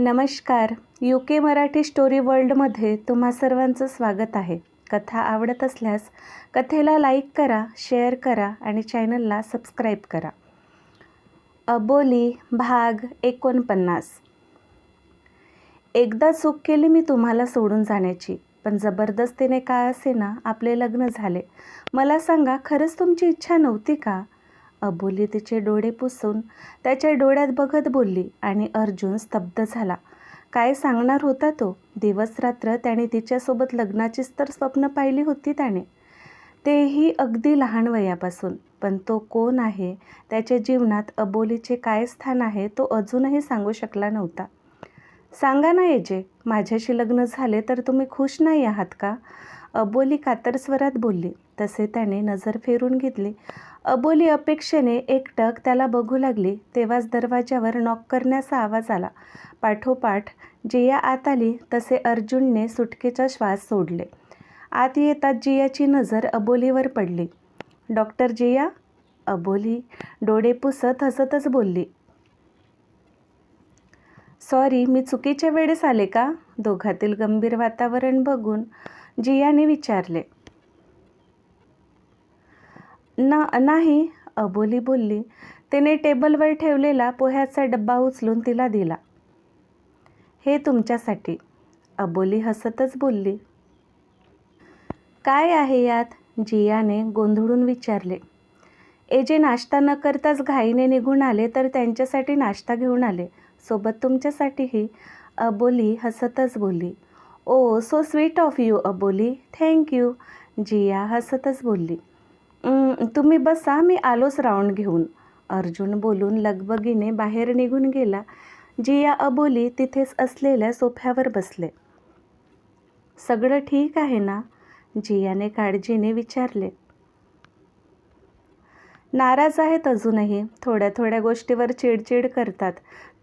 नमस्कार. U K Marathi story वर्ल्डमध्ये तुम्हा सर्वांचं स्वागत आहे. कथा आवडत असल्यास कथेला लाईक करा शेअर करा आणि चॅनलला सबस्क्राईब करा. अबोली भाग एकोणपन्नास. एकदा चूक केली मी तुम्हाला सोडून जाण्याची पण जबरदस्तीने काय असे ना आपले लग्न झाले? मला सांगा खरंच तुमची इच्छा नव्हती का? अबोली तिचे डोळे पुसून त्याच्या डोळ्यात बघत बोलली आणि अर्जुन स्तब्ध झाला. काय सांगणार होता तो? दिवस रात्र त्याने तिच्यासोबत लग्नाचीच तर स्वप्न पाहिली होती त्याने. तेही अगदी लहान वयापासून. पण तो कोण आहे? त्याच्या जीवनात अबोलीचे काय स्थान आहे तो अजूनही सांगू शकला नव्हता. सांगा ना येजे माझ्याशी लग्न झाले तर तुम्ही खुश नाही आहात का? अबोली कातर स्वरात बोलली. तसे त्याने नजर फेरून घेतली. अबोली अपेक्षेने एकटक त्याला बघू लागली तेव्हाच दरवाज्यावर नॉक करण्याचा आवाज आला. पाठोपाठ जिया आत आली तसे अर्जुनने सुटकेचा श्वास सोडले. आत येतात जियाची नजर अबोलीवर पडली. डॉक्टर जिया? अबोली डोळे पुसत हसतच बोलली. सॉरी मी चुकीच्या वेळेस आले का? दोघातील गंभीर वातावरण बघून जियाने विचारले. ना नाही अबोली बोलली. तिने टेबलवर ठेवलेला पोह्याचा डब्बा उचलून तिला दिला. हे तुमच्यासाठी. अबोली हसतच बोलली. काय आहे यात? जियाने गोंधळून विचारले. ए जे नाश्ता न करताच घाईने निघून आले तर त्यांच्यासाठी नाश्ता घेऊन आले. सोबत तुमच्यासाठीही. अबोली हसतच बोलली. ओ so sweet of you. Aboli thank you Jiya हसतच बोलली. तुम्ही बसा मी आलोच राऊंड घेऊन. अर्जुन बोलून लगबगीने बाहेर निघून गेला. जिया अबोली तिथेच असलेल्या सोफ्यावर बसले. सगळं ठीक आहे ना? जियाने काळजीने विचारले. नाराज आहेत अजूनही. थोड्या थोड्या गोष्टीवर चिडचिड करतात.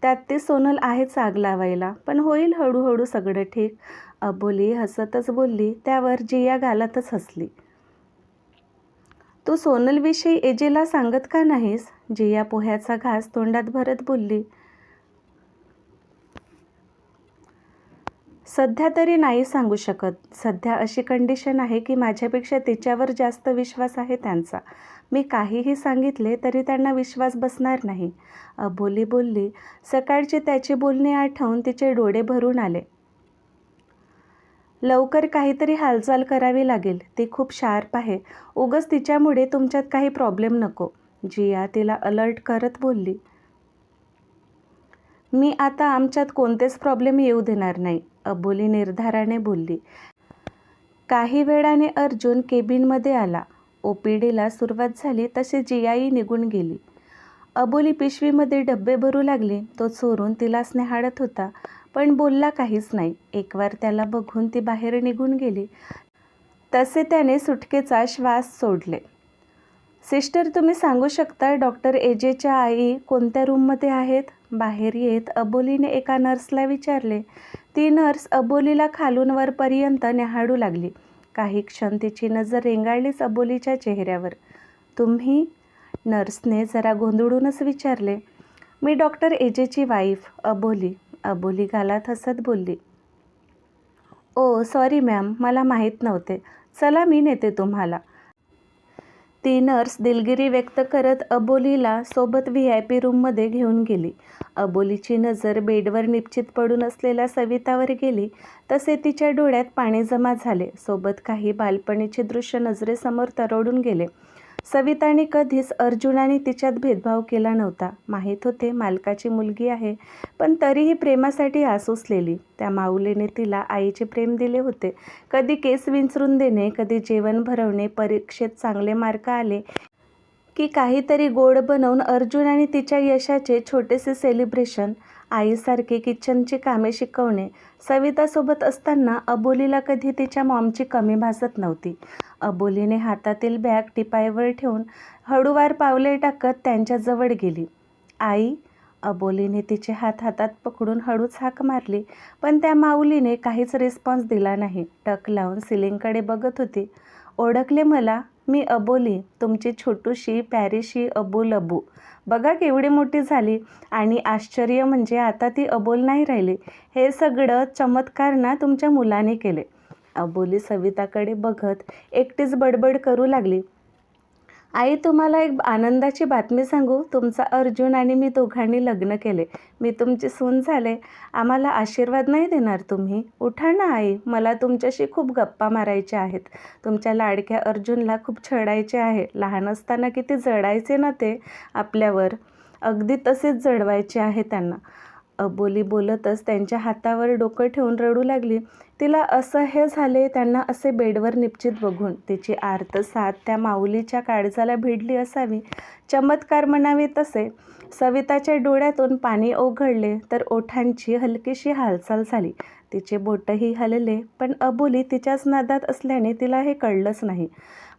त्यात ते सोनल आहेच आग लावायला. पण होईल हळूहळू सगळं ठीक. अबोली हसतच बोलली. त्यावर जिया गालातच हसली. तू सोनलविषयी एजेला सांगत का नाहीस? जिया पोह्याचा घास तोंडात भरत बोलली. सध्या तरी नाही सांगू शकत. सध्या अशी कंडिशन आहे की माझ्यापेक्षा तिच्यावर जास्त विश्वास आहे त्यांचा. मी काहीही सांगितले तरी त्यांना विश्वास बसणार नाही. अबोली बोलली सकाळची त्याची बोलणी आठवून तिचे डोळे भरून आले. लवकर काहीतरी हालचाल करावी लागेल. ती खूप शार्प आहे. उगच तिच्यामुळे तुमच्यात काही प्रॉब्लेम नको. जिया तिला अलर्ट करत बोलली. मी आता आमच्यात कोणतेच प्रॉब्लेम येऊ देणार नाही अबोली निर्धाराने बोलली. काही वेळाने अर्जुन केबिनमध्ये आला. ओ पी डीला सुरुवात झाली तशी जियाई निघून गेली. अबोली पिशवीमध्ये डब्बे भरू लागली. तो चोरून तिला स्नेहाळत होता. पण बोलला काहीच नाही. एकवार त्याला बघून ती बाहेर निघून गेली. तसे त्याने सुटकेचा श्वास सोडले. सिस्टर तुम्ही सांगू शकता डॉक्टर एजेच्या आई कोणत्या रूममध्ये आहेत? बाहेर येत अबोलीने एका नर्सला विचारले. ती नर्स अबोलीला खालून वरपर्यंत न्याहाळू लागली. काही क्षण तिची नजर रेंगाळलीच अबोलीच्या चेहऱ्यावर. तुम्ही? नर्सने जरा गोंधळूनच विचारले. मी डॉक्टर एजेची वाईफ अबोली. अबोली घालात हसत बोलली. ओ सॉरी मॅम मला माहीत नव्हते. चला मी नेते तुम्हाला. ती नर्स दिलगिरी व्यक्त करत अबोलीला सोबत व्ही आय पी रूममध्ये घेऊन गेली. अबोलीची नजर बेडवर निश्चित पडून असलेल्या सवितावर गेली. तसे तिच्या डोळ्यात पाणी जमा झाले. सोबत काही बालपणीचे दृश्य नजरेसमोर तरवडून गेले. सविताने कधीच अर्जुनाने तिच्यात भेदभाव केला नव्हता. माहीत होते मालकाची मुलगी आहे पण तरीही प्रेमासाठी आसुसलेली. त्या माऊलीने तिला आईचे प्रेम दिले होते. कधी केस विंचरून देणे कधी जेवण भरवणे परीक्षेत चांगले मार्क आले की काहीतरी गोड बनवून अर्जुन आणि तिच्या यशाचे छोटेसे सेलिब्रेशन आईसारखे किचनची कामे शिकवणे सवितासोबत असताना अबोलीला कधी तिच्या मॉमची कमी भासत नव्हती. अबोलीने हातातील बॅग टिपायवर ठेवून हळूवार पावले टाकत त्यांच्याजवळ गेली. आई अबोलीने तिचे हात हातात पकडून हळूच हाक मारली पण त्या माऊलीने काहीच रिस्पॉन्स दिला नाही. टक लावून सिलिंगकडे बघत होती. ओळखले मला मी अबोली तुमची छोटूशी प्यारीशी अबोल अबू बघा केवढी मोठी झाली आणि आश्चर्य म्हणजे आता ती अबोल नाही राहिली. हे सगळं चमत्कार ना तुमच्या मुलाने केले. अबोली सविताकडे बघत एकटीच बडबड करू लागली. आई तुम्हाला एक आनंदाची बातमी सांगू. तुमचा अर्जुन आणि मी दोघांनी लग्न केले. मी तुमची सून झाले. आम्हाला आशीर्वाद नाही देणार तुम्ही. उठा ना आई. मला तुमच्याशी खूप गप्पा मारायच्या आहेत. तुमच्या लाडक्या अर्जुनला खूप छळायचे आहे. लहान असताना किती जडायचे ना ते आपल्यावर. अगदी तसेच जडवायचे आहे त्यांना. अबोली बोलतच त्यांच्या हातावर डोकं ठेवून रडू लागली. तिला असह्य झाले त्यांना असे बेडवर निश्चित बघून. तिची आर्त साथ त्या माऊलीच्या काळजाला भिडली असावी. चमत्कार म्हणावे तसे. सविताच्या डोळ्यातून पाणी ओघळले तर ओठांची हलकीशी हालचाल झाली. तिचे बोटही हलले पण अबोली तिच्याच नादात असल्याने तिला हे कळलंच नाही.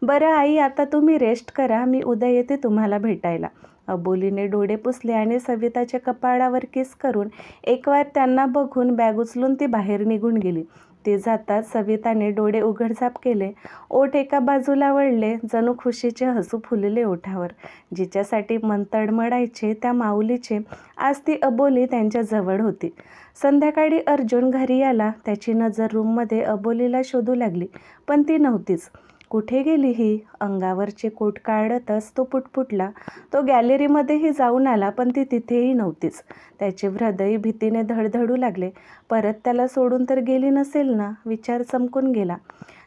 बरं आई आता तुम्ही रेस्ट करा मी उद्या येते तुम्हाला भेटायला. अबोलीने डोळे पुसले आणि सविताच्या कपाळावर किस करून एकवार त्यांना बघून बॅग उचलून ती बाहेर निघून गेली. ते जाताच सविताने डोळे उघडझाप केले. ओठ एका बाजूला वळले. जणू खुशीचे हसू फुलले ओठावर. जिच्यासाठी मन तडमडायचे त्या माऊलीचे आज ती अबोली त्यांच्या जवळ होती. संध्याकाळी अर्जुन घरी आला. त्याची नजर रूममध्ये अबोलीला शोधू लागली. पण ती नव्हतीच. कुठे गेली ही? अंगावरचे कोट काढतच तो पुटपुटला. तो गॅलरीमध्येही जाऊन आला पण ती तिथेही नव्हतीच. त्याचे हृदय भीतीने धडधडू लागले. परत त्याला सोडून तर गेली नसेल ना? विचार चमकून गेला.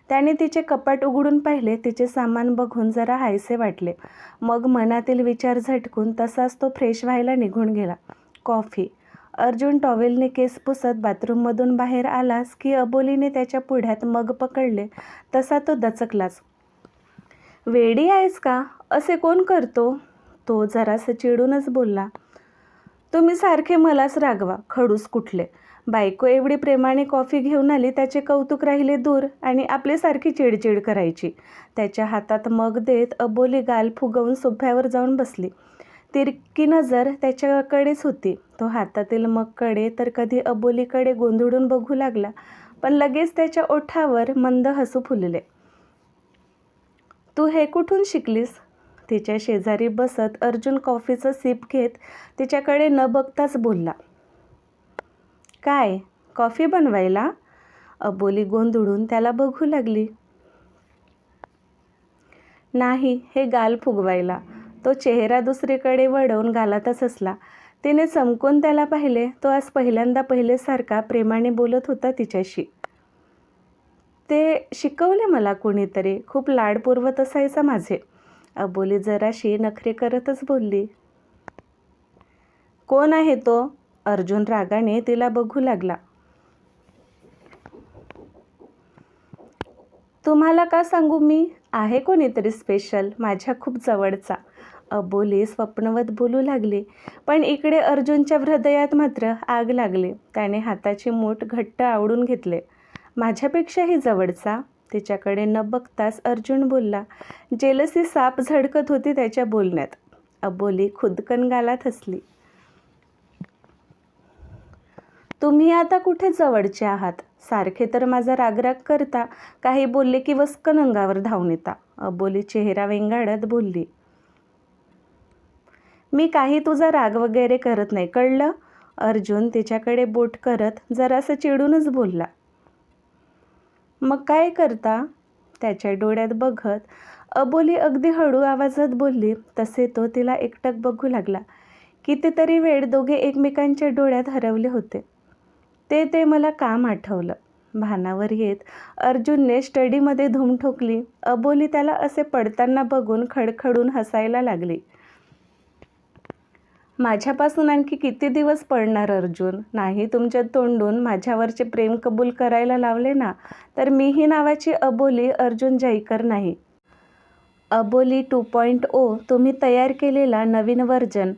त्याने तिचे कपाट उघडून पाहिले. तिचे सामान बघून जरा हायसे वाटले. मग मनातील विचार झटकून तसाच तो फ्रेश व्हायला निघून गेला. कॉफी अर्जुन टॉवेलने केस पुसत बाथरूममधून बाहेर आलास की अबोलीने त्याच्या पुढ्यात मग पकडले. तसा तो दचकलाच. वेडी आहेस का? असे कोण करतो? तो जरासं चिडूनच बोलला. तुम्ही सारखे मलाच रागवा खडूस कुठले. बायको एवढी प्रेमाने कॉफी घेऊन आली त्याचे कौतुक राहिले दूर आणि आपल्यासारखी सारखी चिडचिड करायची. त्याच्या हातात मग देत अबोली गाल फुगवून सोफ्यावर जाऊन बसली. तिरकी नजर त्याच्याकडेच होती. तो हातातील मगकडे तर कधी अबोलीकडे गोंधळून बघू लागला पण लगेच त्याच्या ओठावर मंद हसू फुलले. तू हे कुठून शिकलीस? तिच्या शेजारी बसत अर्जुन कॉफीचं सिप घेत तिच्याकडे न बघताच बोलला. काय कॉफी बनवायला? अबोली गोंधळून त्याला बघू लागली. नाही हे गाल फुगवायला. तो चेहरा दुसरीकडे वळवून घालतच असला. तिने चमकून त्याला पाहिले. तो आज पहिल्यांदा पहिलेसारखा प्रेमाने बोलत होता तिच्याशी. ते शिकवले मला कोणीतरी. खूप लाडपूर्वत असायचा माझे. अबोली जराशी नखरे करतच बोलली. कोण आहे तो? अर्जुन रागाने तिला बघू लागला. तुम्हाला का सांगू मी? आहे कोणीतरी स्पेशल माझ्या खूप जवळचा. अबोली स्वप्नवत बोलू लागली पण इकडे अर्जुनच्या हृदयात मात्र आग लागली. त्याने हाताची मूठ घट्ट आवडून घेतले. माझ्यापेक्षाही जवळचा. तिच्याकडे न बघताच अर्जुन बोलला जेलसी साप झडकत होती त्याच्या बोलण्यात. अबोली खुदकन गालात हसली. तुम्ही आता कुठे जवळचे आहात? सारखे तर माझा रागराग करता काही बोलले की वस्कन अंगावर धावून येता. अबोली चेहरा वेंगाडत बोलली मी काही तुझा राग वगैरे करत नाही कळलं? अर्जुन तिच्याकडे बोट करत जरासं चिडूनच बोलला मग काय करता? त्याच्या डोळ्यात बघत अबोली अगदी हळू आवाजात बोलली तसे तो तिला एकटक बघू लागला. कितीतरी वेळ दोघे एकमेकांच्या डोळ्यात हरवले होते. ते ते मला काम आठवलं. भानावर येत अर्जुनने स्टडीमध्ये धूम ठोकली. अबोली त्याला असे पडताना बघून खडखडून हसायला लागली. माझ्यापासून आणखी किती दिवस पडणार अर्जुन? नाही तुमच्या तोंडून माझ्यावरचे प्रेम कबूल करायला लावले ना? तर मीही नावाची अबोली अर्जुन जयकर नाही. अबोली टू पॉईंट ओ तुम्ही तयार केलेला नवीन वर्जन.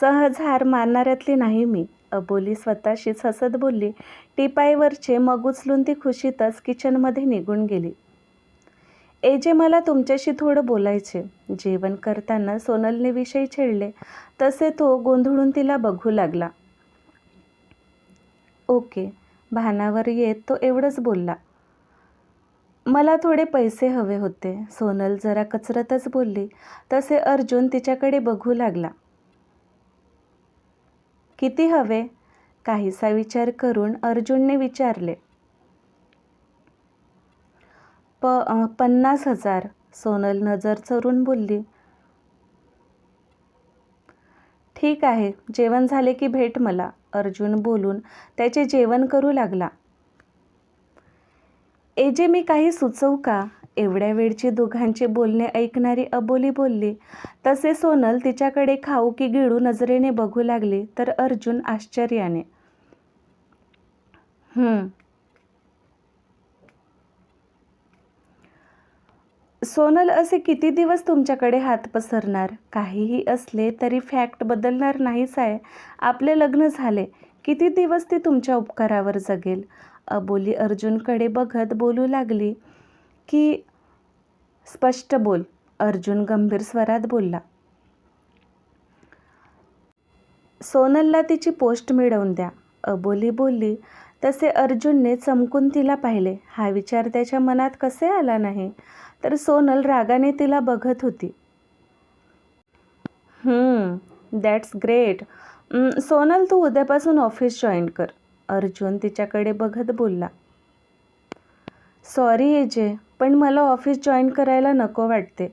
सहज हार मारणाऱ्यातली नाही मी. अबोली स्वतःशीच हसत बोलली. टिपाईवरचे मग उचलून ती खुशीतच किचनमध्ये निघून गेली. एजे मला तुमच्याशी थोडं बोलायचे. जेवण करताना सोनलने विषय छेडले. तसे तो गोंधळून तिला बघू लागला. ओके भानावर येत तो एवढंच बोलला. मला थोडे पैसे हवे होते. सोनल जरा कचरतच बोलली. तसे अर्जुन तिच्याकडे बघू लागला. किती हवे? काहीसा विचार करून अर्जुनने विचारले. प पन्नास हजार. सोनल नजर चरून बोलली. ठीक आहे जेवण झाले की भेट मला अर्जुन बोलून त्याचे जेवण करू लागला. एजे मी काही सुचवू का? एवढ्या वेळची दोघांचे बोलणे ऐकणारी अबोली बोलली. तसे सोनल तिच्याकडे खाऊ की गिळू नजरेने बघू लागली तर अर्जुन आश्चर्याने हम्म सोनल असे किती दिवस तुमच्याकडे हात पसरणार? काहीही असले तरी फॅक्ट बदलणार नाहीच आहे. आपले लग्न झाले. किती दिवस ती तुमच्या उपकारावर जगेल? अबोली अर्जुनकडे बघत बोलू लागली. की स्पष्ट बोल. अर्जुन गंभीर स्वरात बोलला. सोनलला तिची पोस्ट मिळवून द्या. अबोली बोलली तसे अर्जुनने चमकून तिला पाहिले. हा विचार त्याच्या मनात कसे आला नाही? तर सोनल रागाने तिला बघत होती. दॅट्स ग्रेट सोनल तू उद्यापासून ऑफिस जॉईन कर. अर्जुन तिच्याकडे बघत बोलला. सॉरी एजे पण मला ऑफिस जॉईन करायला नको वाटते.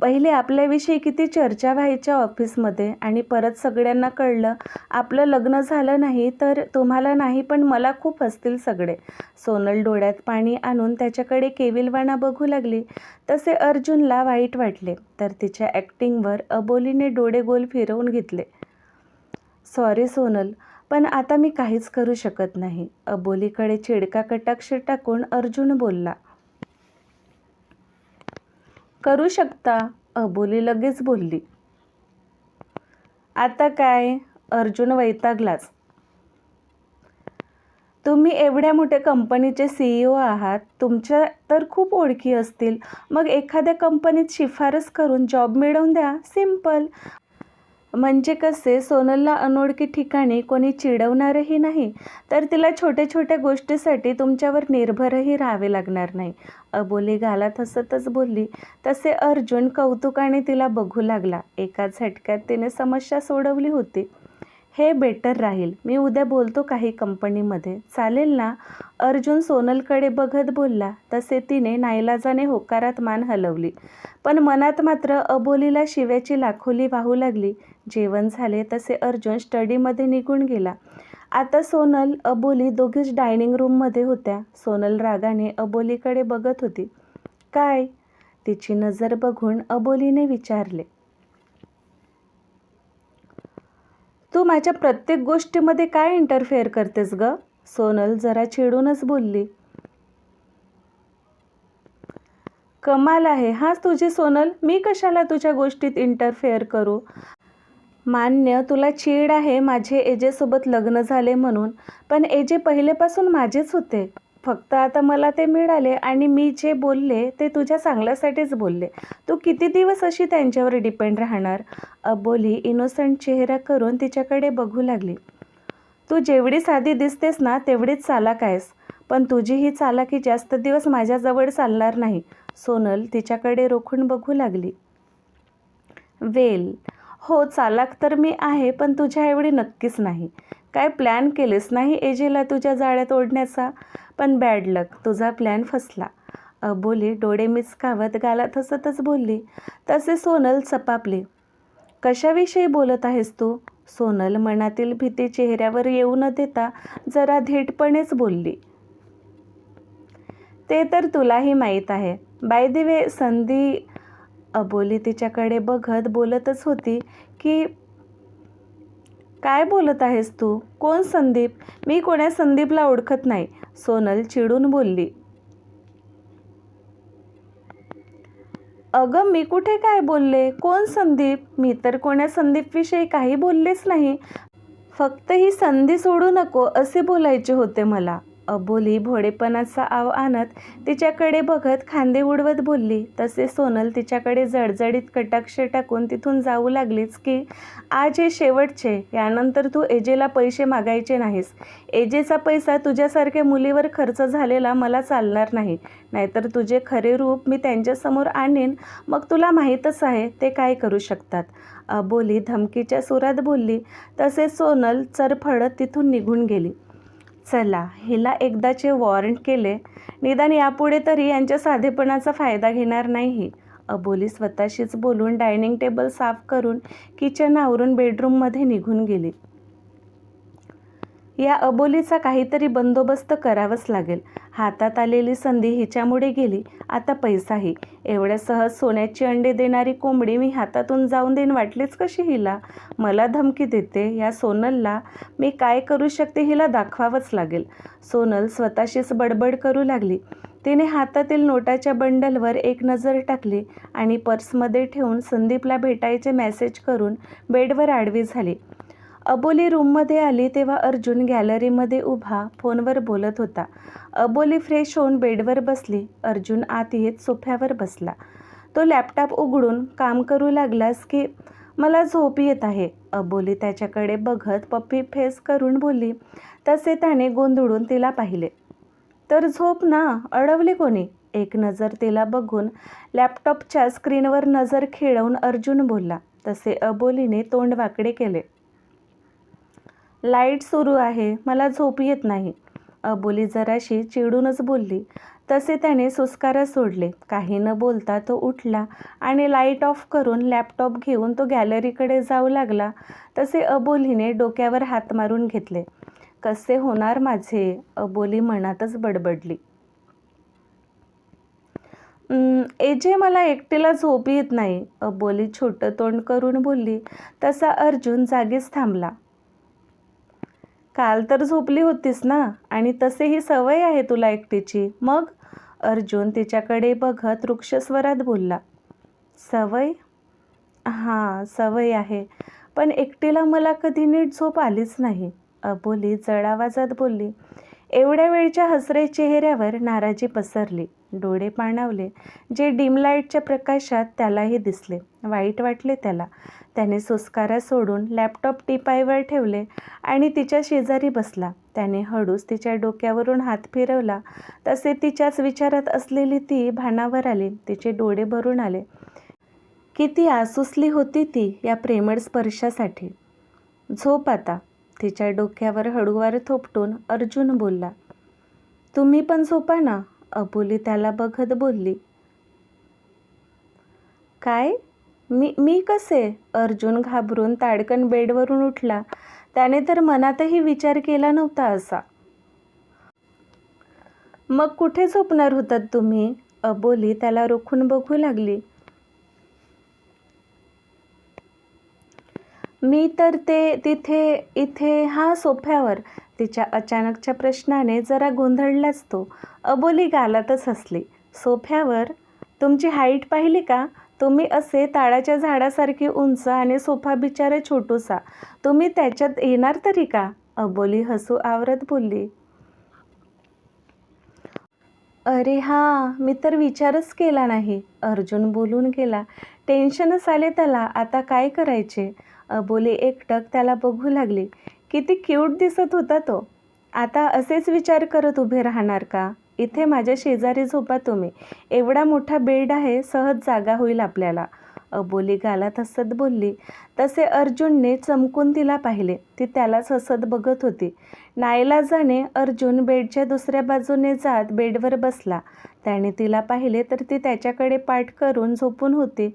पहिले आपल्याविषयी किती चर्चा व्हायच्या ऑफिसमध्ये आणि परत सगळ्यांना कळलं आपलं लग्न झालं नाही तर तुम्हाला नाही पण मला खूप हसतील सगळे. सोनल डोळ्यात पाणी आणून त्याच्याकडे केविलवाणा बघू लागली. तसे अर्जुनला वाईट वाटले तर तिच्या ॲक्टिंगवर अबोलीने डोळे गोल फिरवून घेतले. सॉरी सोनल पण आता मी काहीच करू शकत नाही. अबोलीकडे चिडका कटाक्ष टाकून अर्जुन बोलला. करू शकता? अबोली लगेच बोलली. आता काय? अर्जुन वैतागलाच. तुम्ही एवढ्या मोठ्या कंपनीचे सीईओ आहात. तुमच्या तर खूप ओळखी असतील. मग एखाद्या कंपनीत शिफारस करून जॉब मिळवून द्या. सिंपल म्हणजे कसे? सोनलला अनोळखी ठिकाणी कोणी चिडवणारही नाही तर तिला छोट्या छोट्या गोष्टीसाठी तुमच्यावर निर्भरही राहावे लागणार नाही. अबोली घालात हसतच बोलली. तसे अर्जुन कौतुकाने तिला बघू लागला. एका झटक्यात तिने समस्या सोडवली होती. हे बेटर राहील. मी उद्या बोलतो काही कंपनीमध्ये. चालेल ना? अर्जुन सोनलकडे बघत बोलला. तसे तिने नाईलाजाने होकारात मान हलवली. पण मनात मात्र अबोलीला शिव्याची लाखोली वाहू लागली. जेवण झाले तसे अर्जुन स्टडीमध्ये निघून गेला. आता सोनल अबोली दोघीच डायनिंग रूममध्ये होत्या. सोनल रागाने अबोलीकडे बघत होती. काय? तिची नजर बघून अबोलीने विचारले. तू माझ्या प्रत्येक गोष्टीमध्ये काय इंटरफेअर करतेस ग? सोनल जरा चिडूनच बोलली. कमाल आहे. हाच तुझी सोनल मी कशाला तुझ्या गोष्टीत इंटरफेअर करू? मान्य तुला चीड आहे माझे एजेसोबत लग्न झाले म्हणून. पण एजे पहिलेपासून माझेच होते. फक्त आता मला ते मिळाले आणि मी जे बोलले ते तुझ्या चांगल्यासाठीच बोलले. तू किती दिवस अशी त्यांच्यावर डिपेंड राहणार? अबोली इनोसंट चेहरा करून तिच्याकडे बघू लागली. तू जेवढी साधी दिसतेस ना तेवढीच चालाक आहेस. पण तुझी ही चालाकी जास्त दिवस माझ्याजवळ चालणार नाही. सोनल तिच्याकडे रोखून बघू लागली. वेल हो चालाक तर मी आहे पण तुझ्या एवढी नक्कीच नाही. काय प्लॅन केलेस नाही एजेला तुझ्या जाळ्यात ओढण्याचा पण बॅड लक तुझा प्लॅन फसला. अबोली डोळे मिचकावत गालात हसतच बोलली. तसे सोनल चपापली. कशाविषयी बोलत आहेस तू? सोनल मनातील भीती चेहऱ्यावर येऊ न देता जरा धीटपणेच बोलली. ते तर तुलाही माहीत आहे. बाय दी वे संधी अबोली तिच्याकडे बघत बोलतच होती की काय बोलत आहेस तू? कोण संदीप? मी कोण्या संदीपला ओळखत नाही. सोनल चिडून बोलली. अगं मी कुठे काय बोलले? कोण संदीप? मी तर कोण्या संदीपविषयी काही बोललेच नाही. फक्त ही संधी सोडू नको असे बोलायचे होते मला. अबोली भोडेपणाचा आव आणत तिच्याकडे बघत खांदे उडवत बोलली. तसे सोनल तिच्याकडे जडजडीत कटाक्ष टाकून तिथून जाऊ लागलीच की आज हे शेवटचे यानंतर तू एजेला पैसे मागायचे नाहीस. एजेचा पैसा तुझ्यासारख्या मुलीवर खर्च झालेला मला चालणार नाही. नाहीतर तुझे खरे रूप मी त्यांच्यासमोर आणेन. मग तुला माहीतच आहे ते काय करू शकतात. अबोली धमकीच्या सुरात बोलली. तसे सोनल चरफडत तिथून निघून गेली. चला हिला एकदाचे वॉरंट केले. निदान यापुढे तरी यांच्या साधेपणाचा फायदा घेणार नाही. अबोली स्वतःशीच बोलून डायनिंग टेबल साफ करून किचन आवरून बेडरूममध्ये निघून गेली. या अबोलीचा काहीतरी बंदोबस्त करावाच लागेल. हातात आलेली संधी हिच्यामुळे गेली. आता पैसाही. एवढ्या सहज सोन्याची अंडे देणारी कोंबडी मी हातातून जाऊन देईन वाटलीच कशी हिला? मला धमकी देते. या सोनलला मी काय करू शकते हिला दाखवावंच लागेल. सोनल स्वतःशीच बडबड करू लागली. तिने हातातील नोटाच्या बंडलवर एक नजर टाकली आणि पर्समध्ये ठेवून संदीपला भेटायचे मेसेज करून बेडवर आडवी झाली. अबोली रूममध्ये आली तेव्हा अर्जुन गॅलरीमध्ये उभा फोनवर बोलत होता. अबोली फ्रेश होऊन बेडवर बसली. अर्जुन आत येत सोफ्यावर बसला. तो लॅपटॉप उघडून काम करू लागलास की मला झोप येत आहे. अबोली त्याच्याकडे बघत पप्पी फेस करून बोलली. तसे त्याने गोंधळून तिला पाहिले. तर झोप ना अडवली कोणी? एक नजर तिला बघून लॅपटॉपच्या स्क्रीनवर नजर खेळवून अर्जुन बोलला. तसे अबोलीने तोंड वाकडे केले. लाइट सुरू आहे. मला झोप येत नाही. अबोली जराशी चिडूनच बोलली. तसे त्याने सुस्कारा सोडले. काही न बोलता तो उठला आणि लाइट ऑफ करून लॅपटॉप घेऊन तो गॅलरीकडे जाऊ लागला. तसे अबोलीने डोक्यावर हात मारून घेतले. कसे होणार माझे? अबोली मनातच बडबडली. एजे मला एकटीला झोप येत नाही. अबोली छोटं तोंड करून बोलली. तसा अर्जुन जागीच थांबला. काल तर झोपली होतीस ना? आणि तसेही सवय आहे तुला एकटीची. मग? अर्जुन तिच्याकडे बघत वृक्षस्वरात बोलला. सवय? हां सवय आहे. पण एकटीला मला कधी नीट झोप आलीच नाही. अबोली जड आवाजात बोलली. एवढ्या वेळच्या हसरे चेहऱ्यावर नाराजी पसरली. डोळे पाणावले. जे डिम लाईटच्या प्रकाशात त्यालाही दिसले. वाईट वाटले त्याला. त्याने सुस्कारा सोडून लॅपटॉप टिपाईवर ठेवले आणि तिच्या शेजारी बसला. त्याने हळूच तिच्या डोक्यावरून हात फिरवला. तसे तिच्याच विचारात असलेली ती भानावर आली. तिचे डोळे भरून आले. किती आसुसली होती ती या प्रेमळ स्पर्शासाठी. झोप आता. तिच्या डोक्यावर हळूवार थोपटून अर्जुन बोलला. तुम्ही पण झोपा ना अबोली त्याला बघत बोलली. काय? मी मी कसे? अर्जुन घाबरून ताडकन बेडवरून उठला. त्याने तर मनातही विचार केला नव्हता असा. मग कुठे झोपणार होतात तुम्ही? अबोली त्याला रोखून बघू लागली. मी तर ते तिथे इथे हा सोफ्यावर. तिच्या अचानकच्या प्रश्नाने जरा गोंधळलाच तो अबोली गालातच हसली. सोफ्यावर? तुमची हाईट पाहिली का? तुम्ही असे ताडाच्या झाडासारखी उंच आणि सोफा बिचारे छोटूसा. तुम्ही त्याच्यात येणार तरी का? अबोली हसू आवरत बोलली. अरे हां मी तर विचारच केला नाही. अर्जुन बोलून गेला. टेन्शनच आले त्याला आता काय करायचे? अबोली एकटक त्याला बघू लागली. किती क्यूट दिसत होता तो. आता असेच विचार करत उभे राहणार का? इथे माझ्या शेजारी झोपा तुम्ही. एवढा मोठा बेड आहे सहज जागा होईल आपल्याला. अबोली गालात हसत बोलली. तसे अर्जुनने चमकून तिला पाहिले. ती त्यालाच हसत बघत होती. नाईलाजाने अर्जुन बेडच्या दुसऱ्या बाजूने जात बेडवर बसला. त्याने तिला पाहिले तर ती त्याच्याकडे पाठ करून झोपून होती.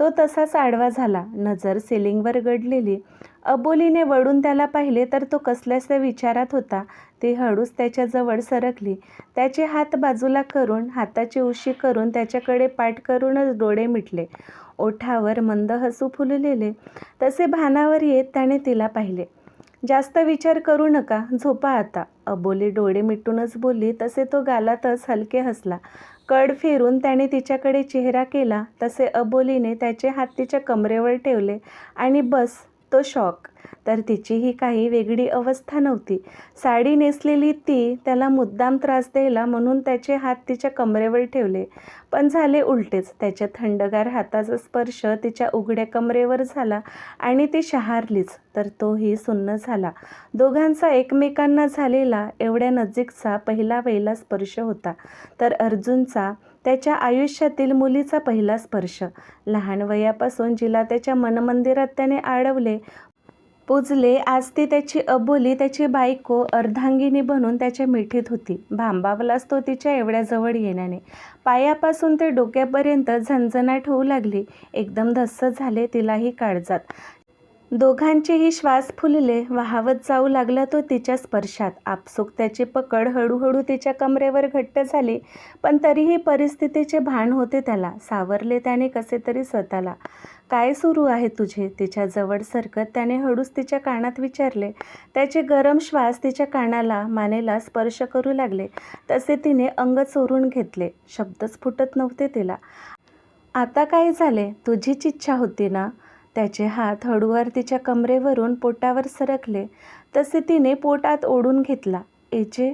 तो तसाच आडवा झाला. नजर सिलिंगवर गडलेली. अबोलीने वळून त्याला पाहिले तर तो कसल्याच्या विचारात होता. ती हळूच त्याच्याजवळ सरकली. त्याचे हात बाजूला करून हाताची उशी करून त्याच्याकडे पाठ करूनच डोळे मिटले. ओठावर मंद हसू फुललेले. तसे भानावर येत त्याने तिला पाहिले. जास्त विचार करू नका झोपा आता. अबोली डोळे मिटूनच बोलली. तसे तो गालातच हलके हसला. कड फिरून त्याने तिच्याकडे चेहरा केला. तसे अबोलीने त्याचे हात तिच्या कमरेवर ठेवले. आणि बस तो शॉक. तर तिचीही काही वेगळी अवस्था नव्हती. साडी नेसलेली ती त्याला मुद्दाम त्रास द्यायला म्हणून त्याचे हात तिच्या कमरेवर ठेवले. पण झाले उलटेच. त्याच्या थंडगार हाताचा स्पर्श तिच्या उघड्या कमरेवर झाला आणि ती शहारलीच. तर तोही सुन्न झाला. दोघांचा एकमेकांना झालेला एवढ्या नजीकचा पहिला पहिला स्पर्श होता. तर अर्जुनचा त्याच्या आयुष्यातील मुलीचा पहिला स्पर्श. लहान वयापासून जिला त्याच्या मनमंदिरात त्याने अडवले पुजले. आज ती त्याची अबोली त्याची बायको अर्धांगिनी बनून त्याच्या मिठीत होती. भांबावलाच तो तिच्या एवढ्या जवळ येण्याने. पायापासून ते डोक्यापर्यंत झणझणाट होऊ लागली. एकदम धस्स झाले तिलाही काळजात. दोघांचेही श्वास फुलले वाहवत जाऊ लागला तो तिच्या स्पर्शात. आपसूक त्याची पकड हळूहळू तिच्या कमरेवर घट्ट झाली पण तरीही परिस्थितीचे भान होते त्याला. सावरले त्याने कसे तरी स्वतःला. काय सुरू आहे तुझे? तिच्या जवळ सरकत त्याने हळूच तिच्या कानात विचारले. त्याचे गरम श्वास तिच्या कानाला मानेला स्पर्श करू लागले. तसे तिने अंग चोरून घेतले. शब्दच फुटत नव्हते तिला. आता काय झाले? तुझीच इच्छा होती ना? त्याचे हात हळूवार तिच्या कमरेवरून पोटावर सरकले. तसे तिने पोटात ओढून घेतला. एचे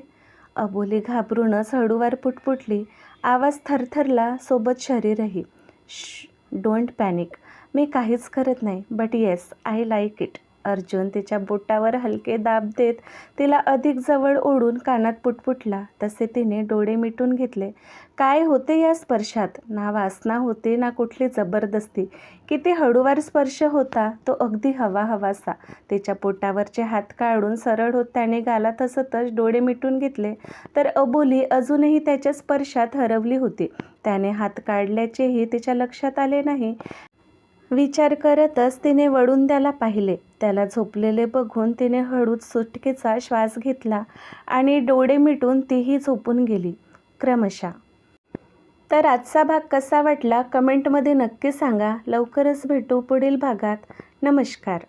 अबोली घाबरूनच हळूवार पुटपुटली. आवाज थरथरला सोबत शरीरही. श डोंट पॅनिक. मी काहीच करत नाही but yes I like it. Arjun तिच्या बोटावर हलके दाब देत तिला अधिक जवळ ओढून कानात पुटपुटला. तसे तिने डोळे मिटून घेतले. काय होते या स्पर्शात? ना वासना होती ना कुठली जबरदस्ती. किती हळूवार स्पर्श होता तो अगदी हवा हवासा. तिच्या पोटावरचे हात काढून सरळ होत त्याने गालात हसतच डोळे मिटून घेतले. तर अबोली अजूनही त्याच्या स्पर्शात हरवली होती. त्याने हात काढल्याचेही तिच्या लक्षात आले नाही. विचार करतच तिने वळून त्याला पाहिले. त्याला झोपलेले बघून तिने हळूच सुटकेचा श्वास घेतला आणि डोळे मिटून तीही झोपून गेली. क्रमशः. तर आजचा भाग कसा वाटला? कमेंटमध्ये नक्की सांगा. लवकरच भेटू पुढील भागात. नमस्कार.